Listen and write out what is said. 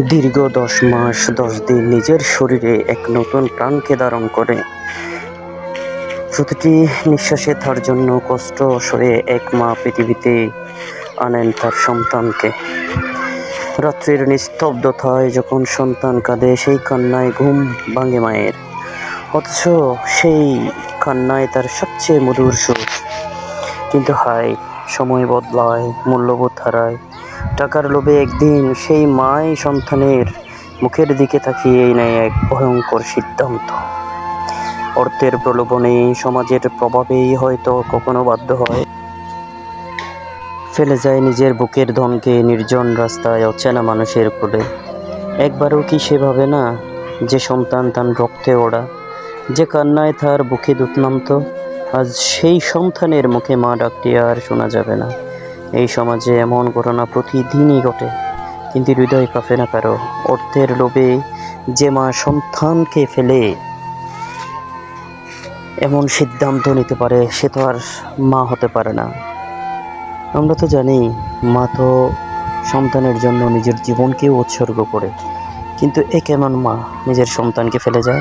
দীর্ঘ দশ মাস, দশ দিন নিজের শরীরে এক নতুন প্রাণকে ধারণ করে। প্রতিটি নিঃশ্বাসে তার জন্য কষ্ট সয়ে এক মা পৃথিবীতে আনেন তার সন্তানকে। রাত্রির নিস্তব্ধতায় যখন সন্তান কাঁদে, সেই কান্নায় ঘুম ভাঙে মায়ের। অথচ সেই কান্নায় তার সবচেয়ে মধুর সুর কিন্তু হায়, সময় বদলায়, মূল্যবোধ হারায় টাকার লোভে একদিন সেই মাই সন্তানের মুখের দিকে তাকিয়ে নেয় এক ভয়ঙ্কর সিদ্ধান্ত। অর্থের প্রলোভনে, সমাজের প্রভাবেই হয়তো কখনো বাধ্য হয়। ফেলে যায় নিজের বুকের ধনকে নির্জন রাস্তায় অচেনা মানুষের কোলে। একবারও কি সে ভাবে না, যে সন্তান তার রক্তে ওড়া, যে কান্নায় তার বুকে দুধ নামত, আজ সেই সন্তানের মুখে মা ডাকটি আর শোনা যাবে না। এই সমাজে এমন ঘটনা প্রতিদিনই ঘটে। কিন্তু হৃদয় কাঁপে না কারও। অর্থের লোভে যে মা সন্তানকে ফেলে, এমন সিদ্ধান্ত নিতে পারে, সে তো আর মা হতে পারে না। আমরা তো জানি, মা তো সন্তানের জন্য নিজের জীবনকেও উৎসর্গ করে। কিন্তু এ কেমন মা? নিজের সন্তানকে ফেলে যায়?